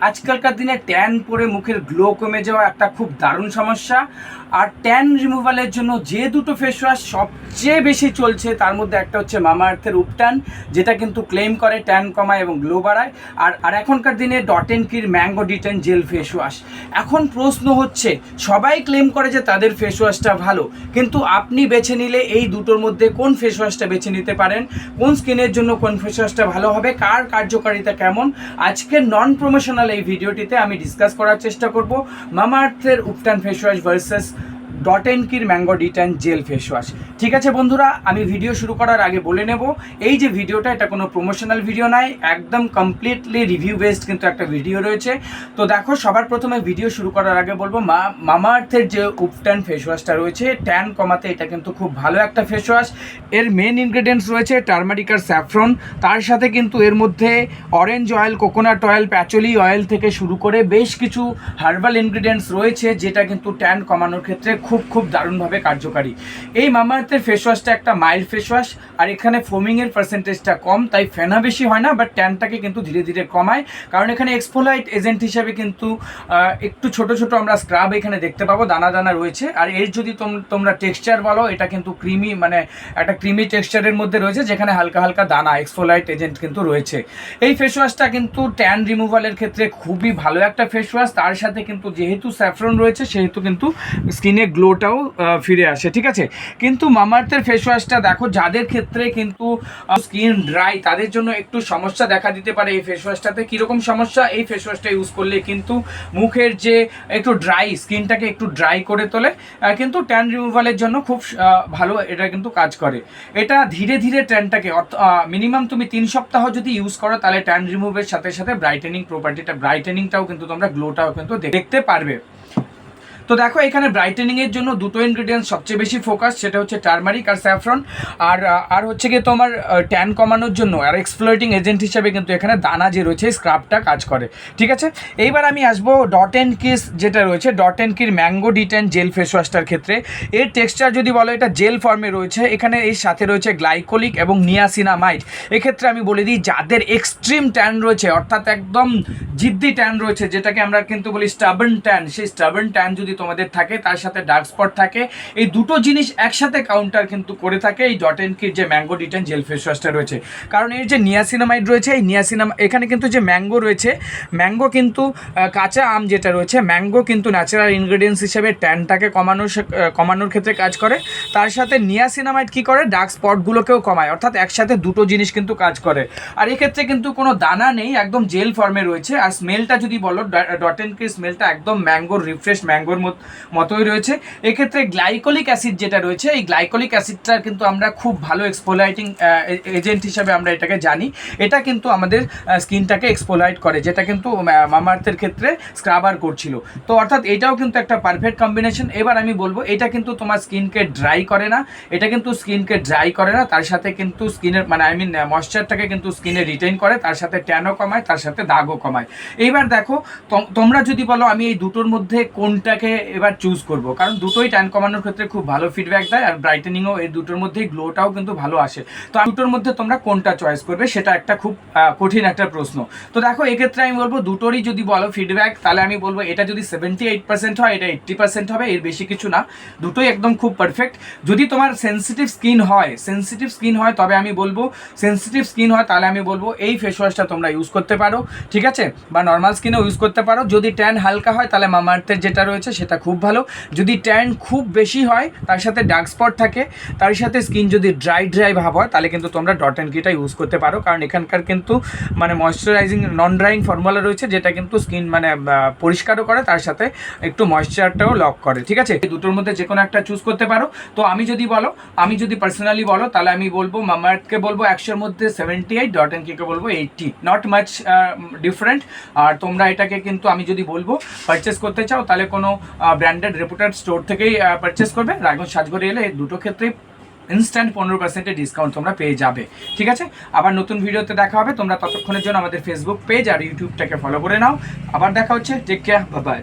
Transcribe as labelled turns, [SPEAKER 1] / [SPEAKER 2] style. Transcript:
[SPEAKER 1] আজকালকার দিনে ট্যান পরে মুখের গ্লো কমে যাওয়া একটা খুব দারুণ সমস্যা। আর ট্যান রিমুভালের জন্য যে দুটো ফেস ওয়াশ সবচেয়ে বেশি চলছে, তার মধ্যে একটা হচ্ছে মামা আর্থের উপটান, যেটা কিন্তু ক্লেম করে ট্যান কমায় এবং গ্লো বাড়ায়। আর আর এখনকার দিনে ডট এন কির mango detan gel face wash এখন প্রশ্ন হচ্ছে, সবাই ক্লেম করে যে তাদের ফেস ওয়াশটা ভালো, কিন্তু আপনি বেছে নিলে এই দুটোর মধ্যে কোন ফেস ওয়াশটা বেছে নিতে পারেন? কোন স্কিনের জন্য কোন ফেস ওয়াশটা ভালো হবে? কার কার্যকারিতা কেমন? আজকের নন প্রমোশনাল এই ভিডিওটিতে আমি ডিসকাস করার চেষ্টা করব। মামা আর্থের ubtan face wash versus dot and Kiir mango detan gel face wash. ঠিক আছে বন্ধুরা, আমি ভিডিও শুরু করার আগে বলে নেব, এই যে ভিডিওটা, এটা কোনো প্রমোশনাল ভিডিও নয় একদম কমপ্লিটলি রিভিউ বেসড কিন্তু একটা ভিডিও রয়েছে। তো দেখো, সবার প্রথমে ভিডিও শুরু করার আগে বলব, মা মামা আর্থের যে উপটান ফেস ওয়াশটা রয়েছে ট্যান কমাতে এটা কিন্তু খুব ভালো একটা ফেস ওয়াশ এর মেন ইনগ্রেডিয়েন্টস রয়েছে টার্মারিক আর স্যাফরন তার সাথে কিন্তু এর মধ্যে orange oil coconut oil patchouli oil থেকে শুরু করে বেশ কিছু হার্বাল ইনগ্রিডিয়েন্টস রয়েছে, যেটা কিন্তু ট্যান কমানোর ক্ষেত্রে খুব খুব দারুণভাবে কার্যকারী। এই মামাআর্থের ফেস ওয়াশটা একটা মাইল্ড ফেস ওয়াশ আর এখানে ফোমিংয়ের পার্সেন্টেজটা কম, তাই ফেনা বেশি হয় না বাট ট্যানটাকে কিন্তু ধীরে ধীরে কমায়। কারণ এখানে এক্সপোলাইট এজেন্ট হিসাবে কিন্তু একটু ছোট ছোট আমরা স্ক্রাব এখানে দেখতে পাবো, দানা দানা রয়েছে। আর এর যদি তোম- তোমরা টেক্সচার বলো, এটা কিন্তু ক্রিমি মানে একটা ক্রিমি টেক্সচারের মধ্যে রয়েছে, যেখানে হালকা হালকা দানা এক্সফোলাইট এজেন্ট কিন্তু রয়েছে। এই ফেস ওয়াশটা কিন্তু ট্যান রিমুভালের ক্ষেত্রে খুবই ভালো একটা ফেস ওয়াশ তার সাথে কিন্তু যেহেতু স্যাফরন রয়েছে, সেহেতু কিন্তু স্কিনে গ্লোটাও ফিরে আসে, ঠিক আছে? কিন্তু মামার্থের ফেস ওয়াশটা দেখো, যাদের ক্ষেত্রে কিন্তু স্কিন ড্রাই তাদের জন্য একটু সমস্যা দেখা দিতে পারে এই ফেস ওয়াশটাতে কীরকম সমস্যা? এই ফেস ওয়াশটা ইউজ করলে কিন্তু মুখের যে একটু ড্রাই স্কিনটাকে একটু ড্রাই করে তোলে কিন্তু ট্যান রিমুভালের জন্য খুব ভালো এটা কিন্তু কাজ করে। এটা ধীরে ধীরে ট্যানটাকে মিনিমাম তুমি তিন সপ্তাহ যদি ইউজ করো, তাহলে ট্যান রিমুভের সাথে সাথে ব্রাইটেনিং প্রপার্টিটা ব্রাইটেনিংটাও কিন্তু তোমরা গ্লোটাও কিন্তু দেখতে পারবে। তো দেখো, এখানে ব্রাইটেনিং এর জন্য দুটো ইনগ্রেডিয়েন্টস সবচেয়ে বেশি ফোকাস সেটা হচ্ছে টার্মারিক আর স্যাফরন আর আর হচ্ছে গিয়ে তোমার ট্যান কমানোর জন্য আর এক্সপ্লোয়েটিং এজেন্ট হিসেবে কিন্তু এখানে দানা যে রয়েছে স্ক্রাবটা কাজ করে। ঠিক আছে? এইবার আমি আসব ডট এন্ড কিস যেটা রয়েছে ডট এন্ড কির ম্যাঙ্গো ডিটেন জেল ফেস ওয়াশটার ক্ষেত্রে। এর টেক্সচার যদি বলো, এটা জেল ফর্মে রয়েছে। এখানে এর সাথে রয়েছে গ্লাইকোলিক এবং নিয়াসিনামাইড এক্ষেত্রে আমি বলে দিই, যাদের এক্সট্রিম ট্যান রয়েছে, অর্থাৎ একদম জিদ্দি ট্যান রয়েছে, যেটাকে আমরা কিন্তু বলি স্টাবন ট্যান সেই স্টাবন ট্যান যদি তোমাদের থাকে, তার সাথে ডার্ক স্পট থাকে। এই দুটো জিনিস একসাথে কাউন্টার কিন্তু করে থাকে এই ডট এন্ড কির যে ম্যাঙ্গো ডিটেন জেল ফেস ওয়াশটা রয়েছে। কারণ এর যে নিয়াসিনামাইড রয়েছে, এই নিয়াসিনাম এখানে কিন্তু যে ম্যাঙ্গো রয়েছে ম্যাঙ্গো কিন্তু কাঁচা আম যেটা রয়েছে ম্যাঙ্গো কিন্তু ন্যাচারাল ইনগ্রেডিয়েন্টস হিসেবে ট্যানটাকে কমানোর কমানোর ক্ষেত্রে কাজ করে। তার সাথে নিয়াসিনামাইড কি করে? ডার্ক স্পটগুলোকেও কমায়। অর্থাৎ একসাথে দুটো জিনিস কিন্তু কাজ করে। আর এক্ষেত্রে কিন্তু কোনো দানা নেই, একদম জেল ফর্মে রয়েছে। আর স্মেলটা যদি বলো ডট এন্ড কির স্মেলটা একদম ম্যাঙ্গোর রিফ্রেশ ম্যাঙ্গোর মতোই রয়েছে। এক্ষেত্রে গ্লাইকোলিক অ্যাসিড যেটা রয়েছে, এই গ্লাইকোলিক অ্যাসিডটা কিন্তু আমরা খুব ভালো এক্সপোলাইটিং এজেন্ট হিসাবে আমরা এটাকে জানি। এটা কিন্তু আমাদের স্কিনটাকে এক্সপোলাইট করে, যেটা কিন্তু মামার্থের ক্ষেত্রে স্ক্রাবার করছিল। তো অর্থাৎ এটাও কিন্তু একটা পারফেক্ট কম্বিনেশন এবার আমি বলব, এটা কিন্তু তোমার স্কিনকে ড্রাই করে না। এটা কিন্তু স্কিনকে ড্রাই করে না। তার সাথে কিন্তু স্কিনের মানে আই মিন ময়শ্চারটাকে কিন্তু স্কিনে রিটেন করে, তার সাথে ট্যানও কমায়, তার সাথে দাগও কমায়। এইবার দেখো তোম- তোমরা যদি বলো আমি এই দুটোর মধ্যে কোনটাকে এবার চুজ করব। কারণ দুটোই ট্যান কমানোর ক্ষেত্রে খুব ভালো ফিডব্যাক দেয় আর ব্রাইটেনিংও এই দুটোর মধ্যেই গ্লোটাও কিন্তু ভালো আসে। তো দুটোর মধ্যে তোমরা কোনটা চয়েস করবে সেটা একটা খুব কঠিন একটা প্রশ্ন। তো দেখো, এক্ষেত্রে আমি বলব দুটোরই যদি বলো ফিডব্যাক তাহলে আমি বলব এটা যদি সেভেন্টি এইট পার্সেন্ট হয়, এটা এইট্টি পার্সেন্ট হবে, এর বেশি কিছু না। দুটোই একদম খুব পারফেক্ট যদি তোমার সেন্সিটিভ স্কিন হয় সেন্সিটিভ স্কিন হয়, তবে আমি বলব সেন্সিটিভ স্কিন হয়, তাহলে আমি বলব এই ফেস ওয়াশটা তোমরা ইউজ করতে পারো, ঠিক আছে? বা নর্মাল স্কিনেও ইউজ করতে পারো। যদি ট্যান হালকা হয়, তাহলে মামার্থের যেটা রয়েছে, সেটা খুব ভালো। যদি ট্যান খুব বেশি হয়, তার সাথে ডার্ক স্পট থাকে, তার সাথে স্কিন যদি ড্রাই ড্রাই ভাব হয়, তাহলে কিন্তু তোমরা ডট অ্যান্ড কিটা ইউজ করতে পারো। কারণ এখানকার কিন্তু মানে ময়শ্চারাইজিং নন ড্রাইং ফর্মুলা রয়েছে, যেটা কিন্তু স্কিন মানে পরিষ্কারও করে, তার সাথে একটু ময়শ্চারটাও লক করে, ঠিক আছে? দুটোর মধ্যে যে কোনো একটা চুজ করতে পারো। তো আমি যদি বলো, আমি যদি পার্সোনালি বলো, তাহলে আমি বলব মামার্থকে বলব একশোর মধ্যে সেভেন্টি এইট ডট অ্যান্ড কিকে বলব এইটটি নট মাচ ডিফারেন্ট আর তোমরা এটাকে কিন্তু আমি যদি বলব পারচেস করতে চাও, তাহলে কোনো ব্র্যান্ডেড রেপুটেড স্টোর থেকেই পারচেস করবে। রায়গঞ্জ সাজগড়ে এলে দুটো ক্ষেত্রেই ইনস্ট্যান্ট পনেরো পার্সেন্টের ডিসকাউন্ট তোমরা পেয়ে যাবে। ঠিক আছে? আবার নতুন ভিডিওতে দেখা হবে। তোমরা ততক্ষণের জন্য আমাদের ফেসবুক পেজ আর ইউটিউবটাকে ফলো করে নাও। আবার দেখা হচ্ছে। Take care bye